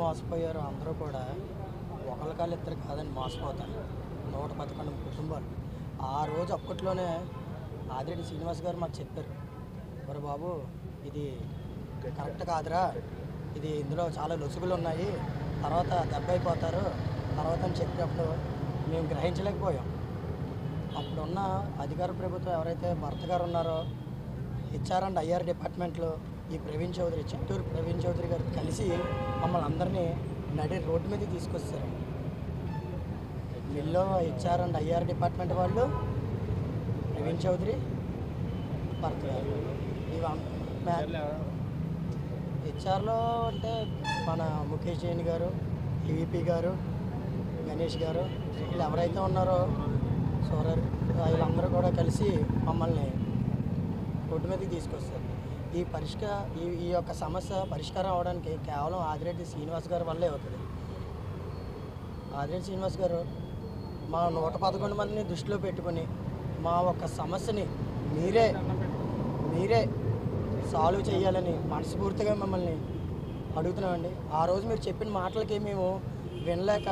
మోసపోయారో అందరూ కూడా ఒకళ్ళ కాళ్ళు ఇద్దరు కాదని మోసపోతారు. నూట పదకొండు కుటుంబాలు. ఆ రోజు అప్పట్లోనే ఆదిరెడ్డి శ్రీనివాస్ గారు మాకు చెప్పారు. మరి బాబు ఇది కరెక్ట్ కాదురా. ఇది ఇందులో చాలా లొసుగులు ఉన్నాయి. తర్వాత దెబ్బ అయిపోతారు. తర్వాత అని చెప్పినప్పుడు మేము గ్రహించలేకపోయాం. అప్పుడున్న అధికార ప్రభుత్వం ఎవరైతే భర్త గారు ఉన్నారో హెచ్ఆర్ అండ్ ఐఆర్ డిపార్ట్మెంట్లో ఈ ప్రవీణ్ చౌదరి చిత్తూరు ప్రవీణ్ చౌదరి గారు కలిసి మమ్మల్ని అందరినీ నడి రోడ్డు మీద తీసుకొస్తారు మిల్లో హెచ్ఆర్ అండ్ ఐఆర్ డిపార్ట్మెంట్ వాళ్ళు ప్రవీణ్ చౌదరి భర్త గారు. హెచ్ఆర్లో అంటే మన ముఖేష్ జైన్ గారు ఈవీపీ గారు గణేష్ గారు వీళ్ళు ఎవరైతే ఉన్నారో సోరర్ వీళ్ళందరూ కూడా కలిసి మమ్మల్ని రోడ్డు మీదకి తీసుకొస్తారు ఈ పరిష్కార ఈ ఈ యొక్క సమస్య పరిష్కారం అవడానికి కేవలం ఆదిరెడ్డి శ్రీనివాస్ గారి వల్లే అవుతుంది. ఆదిరెడ్డి శ్రీనివాస్ గారు మా నూట పదకొండు మందిని దృష్టిలో పెట్టుకొని మా ఒక్క సమస్యని మీరే మీరే సాల్వ్ చేయాలని మనస్ఫూర్తిగా మిమ్మల్ని అడుగుతున్నామండి. ఆ రోజు మీరు చెప్పిన మాటలకి మేము వినలేక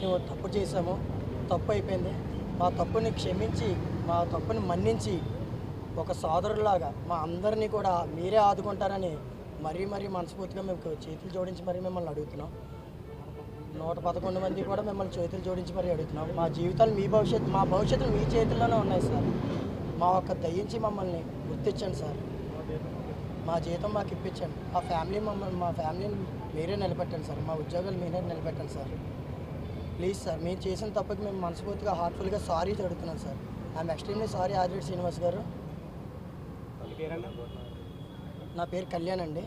మేము తప్పు చేసాము తప్పు అయిపోయింది. మా తప్పుని క్షమించి మా తప్పుని మన్నించి ఒక సోదరులాగా మా అందరినీ కూడా మీరే ఆదుకుంటారని మరీ మరీ మనస్ఫూర్తిగా మేము చేతులు జోడించి మరీ మిమ్మల్ని అడుగుతున్నాం. నూట పదకొండు మంది కూడా మిమ్మల్ని చేతులు జోడించి మరీ అడుగుతున్నాం. మా జీవితాలు మీ భవిష్యత్తు మా భవిష్యత్తులు మీ చేతుల్లోనే ఉన్నాయి సార్. మా ఒక్క దయించి మమ్మల్ని గుర్తించండి సార్. మా జీతం మాకు ఇప్పించండి. మా ఫ్యామిలీ మమ్మల్ని మా ఫ్యామిలీని మీరే నిలబెట్టండి సార్. మా ఉద్యోగాలు మీరే నిలబెట్టండి సార్. ప్లీజ్ సార్ మీరు చేసిన తప్పుకి మేము మనస్ఫూర్తిగా హార్ట్ఫుల్గా సారీ అడుగుతున్నాం sir. I'm extremely sorry Adireddy Srinivas గారు. నా పేరు కళ్యాణ్ అండి.